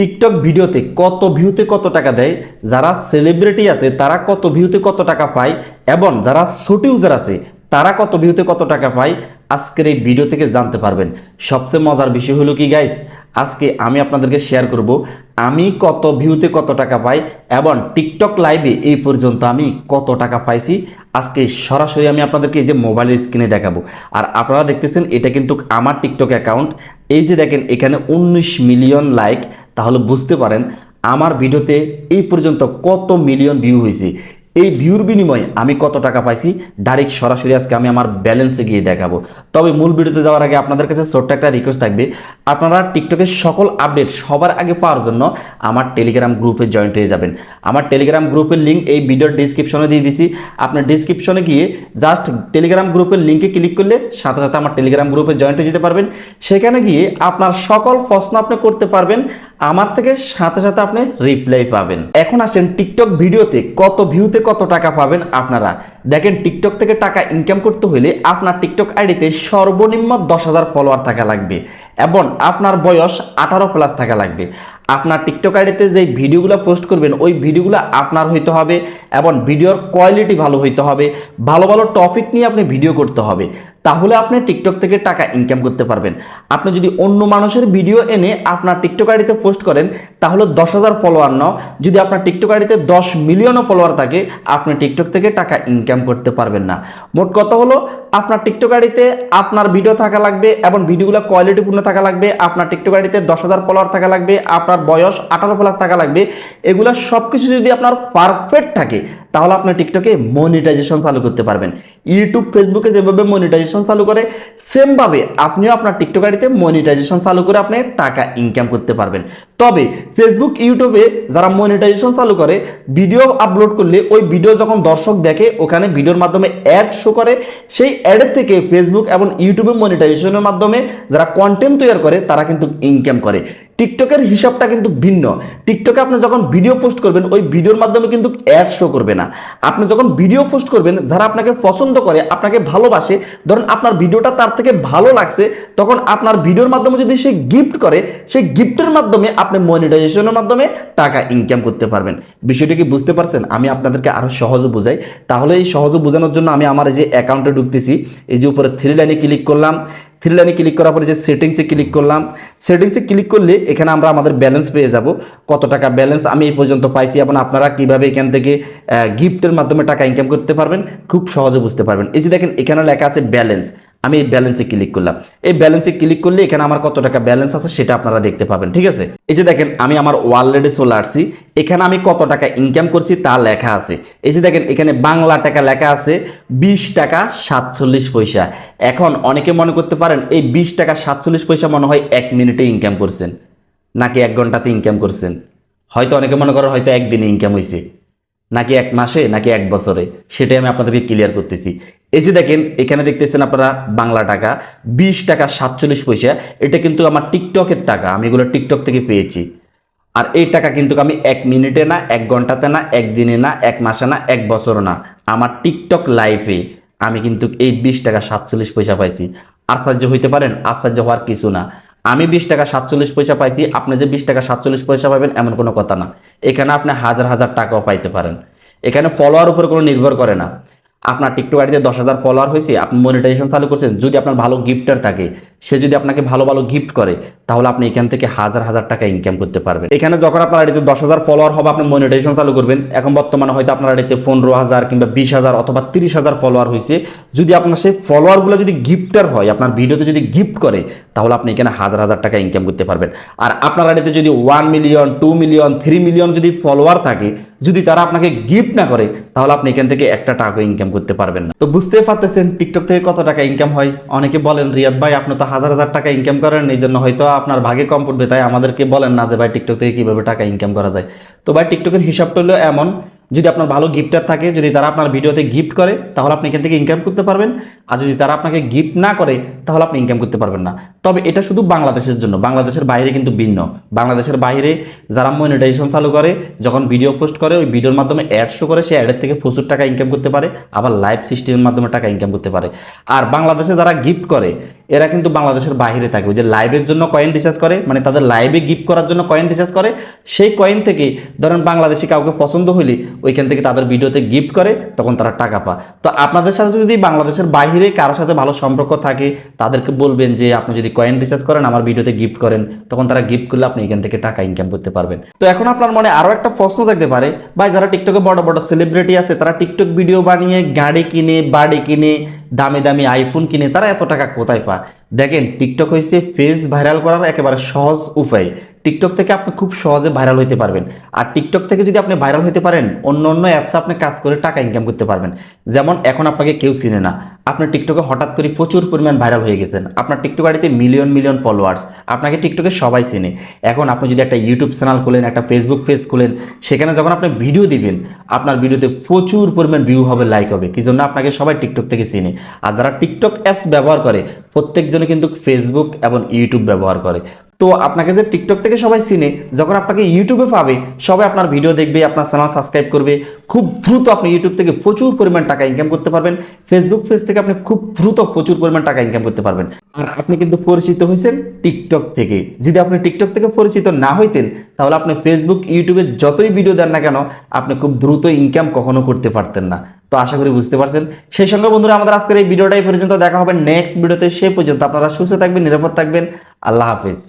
TikTok ভিডিওতে কত ভিউতে কত টাকা দেয়, যারা সেলিব্রিটি আছে তারা কত ভিউতে কত টাকা পায়, এবং যারা ছোট ইউজার আছে তারা কত ভিউতে কত টাকা পায়, আজকের এই ভিডিও থেকে জানতে পারবেন। সবচেয়ে মজার বিষয় হলো কি গাইস আজকে আমি আপনাদেরকে শেয়ার করব আমি কত ভিউতে কত টাকা পাই এবং টিকটক লাইভে এই পর্যন্ত আমি কত টাকা পাইছি, আজকে সরাসরি আমি আপনাদেরকে এই যে মোবাইলের স্ক্রিনে দেখাবো। আর আপনারা দেখতেছেন, এটা কিন্তু আমার টিকটক অ্যাকাউন্ট এই যে দেখেন, এখানে উনিশ মিলিয়ন লাইক তাহলে বুঝতে পারেন, আমার ভিডিওতে এই পর্যন্ত কত মিলিয়ন ভিউ হয়েছে। এই ভিউর বিনিময়ে আমি কত টাকা পাইছি? ডাইরেক্ট সরাসরি আজকে আমি আমার ব্যালেন্সে গিয়ে দেখাবো। তবে মূল ভিডিওতে যাওয়ার আগে আপনাদের কাছে ছোট্ট একটা রিকোয়েস্ট থাকবে। আপনারা টিকটকের সকল আপডেট সবার আগে পাওয়ার জন্য আমার টেলিগ্রাম গ্রুপে জয়েন্ট হয়ে যাবেন। আমার টেলিগ্রাম গ্রুপের লিঙ্ক এই ভিডিওর ডিসক্রিপশনে দিয়ে দিছি। আপনার ডিসক্রিপশনে গিয়ে জাস্ট টেলিগ্রাম গ্রুপের লিঙ্কে ক্লিক করলে সাথে সাথে আমার টেলিগ্রাম গ্রুপে জয়েন্ট হয়ে যেতে পারবেন। সেখানে গিয়ে আপনার সকল প্রশ্ন আপনি করতে পারবেন। আমার থেকে সাথে সাথে আপনি রিপ্লাই পাবেন। এখন আসেন টিকটক ভিডিওতে কত ভিউতে কত টাকা পাবেন আপনারা? দেখেন টিকটক থেকে টাকা ইনকাম করতে হলে আপনার টিকটক আইডিতে সর্বনিম্ন দশ হাজার ফলোয়ার থাকা লাগবে এবং আপনার বয়স আঠারো প্লাস থাকা লাগবে। আপনার টিকটক আইডিতে যে ভিডিওগুলো পোস্ট করবেন, ওই ভিডিওগুলো আপনার হইতে হবে এবং ভিডিওর কোয়ালিটি ভালো হইতে হবে। ভালো ভালো টপিক নিয়ে আপনি ভিডিও করতে হবে। তাহলে আপনি টিকটক থেকে টাকা ইনকাম করতে পারবেন। আপনি যদি অন্য মানুষের ভিডিও এনে আপনার টিকটক আইডিতে পোস্ট করেন, তাহলে দশ হাজার ফলোয়ার নাও। যদি আপনার টিকটক আইডিতে দশ মিলিয়নও ফলোয়ার থাকে, আপনি টিকটক থেকে টাকা ইনকাম করতে পারবেন না। মোট কথা হলো, আপনার টিকটক আইডিতে আপনার ভিডিও থাকা লাগবে এবং ভিডিওগুলো কোয়ালিটিপূর্ণ থাকা লাগবে, আপনার টিকটক আইডিতে দশ হাজার ফলোয়ার থাকা লাগবে, আপনার বয়স আঠারো প্লাস থাকা লাগবে, এগুলো সব কিছু যদি আপনার পারফেক্ট থাকে, তাহলে আপনি টিকটকে মনিটাইজেশন চালু করতে পারবেন। ইউটিউব ফেসবুকে যেভাবে মনিটাইজেশন চালু করে সেমভাবে আপনিও আপনার টিকটক আইডিতে মনিটাইজেশন চালু করে আপনি টাকা ইনকাম করতে পারবেন। তবে ফেসবুক ইউটিউবে যারা মনিটাইজেশন চালু করে ভিডিও আপলোড করলে ওই ভিডিও যখন দর্শক দেখে, ওখানে ভিডিওর মাধ্যমে অ্যাড শো করে, সেই অ্যাডের থেকে ফেসবুক এবং ইউটিউবে মনিটাইজেশনের মাধ্যমে যারা কন্টেন্ট তৈরি করে, তারা কিন্তু ইনকাম করে। টিকটকের হিসাবটা কিন্তু ভিন্ন। টিকটকে আপনি যখন ভিডিও পোস্ট করবেন, ওই ভিডিওর মাধ্যমে কিন্তু অ্যাড শো করবে না। আপনি যখন ভিডিও পোস্ট করবেন, যারা আপনাকে পছন্দ করে, আপনাকে ভালোবাসে, ধরুন আপনার ভিডিওটা তার থেকে ভালো লাগছে, তখন আপনার ভিডিওর মাধ্যমে যদি সে গিফট করে, সেই গিফটের মাধ্যমে আপনি মনিটাইজেশনের মাধ্যমে টাকা ইনকাম করতে পারবেন। বিষয়টা কি বুঝতে পারছেন? আমি আপনাদেরকে আরও সহজে বোঝাই। তাহলে এই সহজে বোঝানোর জন্য আমি আমার এই যে অ্যাকাউন্টে ঢুকতেছি, এই যে উপরে থ্রি লাইনে ক্লিক করলাম। থ্রি লাইনে ক্লিক করার পরে যে সেটিংসে ক্লিক করলাম সেটিংসে ক্লিক করলে এখানে আমরা আমাদের ব্যালেন্স পেয়ে যাব। কত টাকা ব্যালেন্স আমি এই পর্যন্ত পাইছি এবং আপনারা কীভাবে এখান থেকে গিফটের মাধ্যমে টাকা ইনকাম করতে পারবেন, খুব সহজে বুঝতে পারবেন। এই যে দেখেন, এখানে লেখা আছে ব্যালেন্স আমি এই ব্যালেন্সে ক্লিক করলাম। এই ব্যালেন্সে ক্লিক করলে এখানে আমার কত টাকা ব্যালেন্স আছে সেটা আপনারা দেখতে পাবেন, ঠিক আছে? এই যে দেখেন, আমি আমার ওয়ালেটে চলে আসছি। এখানে আমি কত টাকা ইনকাম করছি তা লেখা আছে। এই যে দেখেন, এখানে বাংলা টাকা লেখা আছে, বিশ টাকা সাতচল্লিশ পয়সা। এখন অনেকে মনে করতে পারেন, এই বিশ টাকা সাতচল্লিশ পয়সা মনে হয় এক মিনিটে ইনকাম করছেন, নাকি এক ঘন্টাতে ইনকাম করছেন? হয়তো অনেকে মনে করেন, হয়তো একদিনে ইনকাম হয়েছে। নাকি এক মাসে, নাকি এক বছরে? সেটাই আমি আপনাদেরকে ক্লিয়ার করতেছি। এই যে দেখেন, এখানে দেখতেছেন আপনারা বাংলা টাকা, বিশ টাকা সাতচল্লিশ পয়সা। এটা কিন্তু আমার টিকটকের টাকা, আমি এগুলো টিকটক থেকে পেয়েছি। আর এই টাকা কিন্তু আমি এক মিনিটে না, এক ঘন্টাতে না একদিনে না, এক মাসে না, এক বছর না, আমার টিকটক লাইফে আমি কিন্তু এই বিশ টাকা সাতচল্লিশ পয়সা পাইছি। আশ্চর্য হইতে পারেন, আশ্চর্য হওয়ার কিছু না। আমি বিশ টাকা সাতচল্লিশ পয়সা পাইছি, আপনি যে বিশ টাকা সাতচল্লিশ পয়সা পাবেন এমন কোনো কথা না। এখানে আপনি হাজার হাজার টাকাও পাইতে পারেন। এখানে ফলোয়ার উপর কোনো নির্ভর করে না। আপনার টিকটক আইডিতে দশ হাজার ফলোয়ার হয়েছে, আপনি মনিটাইজেশন চালু করছেন, যদি আপনার ভালো গিফটার থাকে, সে যদি আপনাকে ভালো ভালো গিফট করে, তাহলে আপনি এখান থেকে হাজার হাজার টাকা ইনকাম করতে পারবেন। এখানে যখন আপনার আইডিতে দশ হাজার ফলোয়ার হবে, আপনি মনিটাইজেশন চালু করবেন। এখন বর্তমানে হয়তো আপনার আইডিতে পনেরো হাজার কিংবা বিশ হাজার অথবা তিরিশ হাজার ফলোয়ার হয়েছে। যদি আপনার সেই ফলোয়ারগুলো যদি গিফটার হয়, আপনার ভিডিওতে যদি গিফট করে, তাহলে আপনি এখানে হাজার হাজার টাকা ইনকাম করতে পারবেন। আর আপনার আইডিতে যদি one million two million three million যদি ফলোয়ার থাকে যদি তারা আপনাকে গিফট না করে, তাহলে আপনি এখান থেকে একটা টাকা ইনকাম করতে পারবেন না। তো বুঝতে পারতেছেন টিকটক থেকে কত টাকা ইনকাম হয়। অনেকে বলেন, রিয়াদ ভাই, আপনি তো হাজার হাজার টাকা ইনকাম করেন, এই জন্য হয়তো আপনার ভাগে কম পড়বে। তাই আমাদেরকে বলেন না যে, ভাই টিকটক থেকে কীভাবে টাকা ইনকাম করা যায়? তো ভাই টিকটকের হিসাবটা হলো এমন যদি আপনার ভালো গিফটার থাকে, যদি তারা আপনার ভিডিওতে গিফট করে, তাহলে আপনি এখান থেকে ইনকাম করতে পারবেন। আর যদি তারা আপনাকে গিফট না করে, তাহলে আপনি ইনকাম করতে পারবেন না। তবে এটা শুধু বাংলাদেশের জন্য। বাংলাদেশের বাইরে কিন্তু ভিন্ন। বাংলাদেশের বাইরে যারা মনিটাইজেশন চালু করে, যখন ভিডিও পোস্ট করে, ওই ভিডিওর মাধ্যমে অ্যাড শো করে সেই অ্যাডের থেকে প্রচুর টাকা ইনকাম করতে পারে। আবার লাইভ সিস্টেমের মাধ্যমে টাকা ইনকাম করতে পারে। আর বাংলাদেশে যারা গিফট করে, এরা কিন্তু বাংলাদেশের বাইরে থাকে। ওই যে লাইভের জন্য কয়েন রিচার্জ করে মানে তাদের লাইভে গিফট করার জন্য কয়েন রিচার্জ করে, সেই কয়েন থেকে ধরেন বাংলাদেশি কাউকে পছন্দ হইলে ওইখান থেকে তাদের ভিডিওতে গিফট করে, তখন তারা টাকা পায়। তো আপনাদের সাথে যদি বাংলাদেশের বাইরে কারোর সাথে ভালো সম্পর্ক থাকে, তাদেরকে বলবেন যে, আপনি যদি কয়েন রিচার্জ করেন, আমার ভিডিওতে গিফট করেন। তখন তারা গিফট করলে আপনি এখান থেকে টাকা ইনকাম করতে পারবেন। তো এখন আপনার মনে আরও একটা প্রশ্ন থাকতে পারে, ভাই, যারা টিকটকে বড় বড় সেলিব্রিটি আছে, তারা টিকটক ভিডিও বানিয়ে গাড়ি কিনে, বাড়ি কিনে, দামি দামি আইফোন কিনে, তারা এত টাকা কোথায় পায়? দেখেন টিকটক হয়েছে ফেস ভাইরাল করার একেবারে সহজ উপায়। টিকটক থেকে আপনি খুব সহজে ভাইরাল হতে পারবেন। আর টিকটক থেকে যদি আপনি ভাইরাল হতে পারেন, অন্য অন্য অ্যাপসে আপনি কাজ করে টাকা ইনকাম করতে পারবেন। যেমন এখন আপনাকে কেউ চিনে না। আপনি টিকটকে হঠাৎ করে প্রচুর পরিমাণ ভাইরাল হয়ে গেছেন। আপনার টিকটক আইডিতে মিলিয়ন মিলিয়ন ফলোয়ার্স আপনাকে টিকটকে সবাই চিনে। এখন আপনি যদি একটা ইউটিউব চ্যানেল খুলেন, একটা ফেসবুক পেজ খুলেন, সেখানে যখন আপনি ভিডিও দিবেন, আপনার ভিডিওতে প্রচুর পরিমাণ ভিউ হবে লাইক হবে। কি জন্য? আপনাকে সবাই টিকটক থেকে চিনে। আর যারা টিকটক অ্যাপস ব্যবহার করে, প্রত্যেকজনে কিন্তু ফেসবুক এবং ইউটিউব ব্যবহার করে। তো আপনাকে যে টিকটক থেকে সবাই চিনে, যখন আপনাকে ইউটিউবে পাবে, সবাই আপনার ভিডিও দেখবে, আপনার চ্যানেল সাবস্ক্রাইব করবে। খুব দ্রুত আপনি ইউটিউব থেকে প্রচুর পরিমাণ টাকা ইনকাম করতে পারবেন। ফেসবুক পেজ থেকে আপনি খুব দ্রুত প্রচুর পরিমাণ টাকা ইনকাম করতে পারবেন। আর আপনি কিন্তু পরিচিত হয়েছেন টিকটক থেকে। যদি আপনি টিকটক থেকে পরিচিত না হইতেন, তাহলে আপনি ফেসবুক ইউটিউবে যতই ভিডিও দেন না কেন, আপনি খুব দ্রুত ইনকাম কখনো করতে পারতেন না। তো আশা করি বুঝতে পারছেন। সেই সঙ্গে বন্ধুরা, আমাদের আজকের এই ভিডিওটাই পর্যন্ত। দেখা হবে নেক্সট ভিডিওতে সে পর্যন্ত আপনারা সুস্থ থাকবেন, নিরাপদ থাকবেন। আল্লাহ হাফিজ।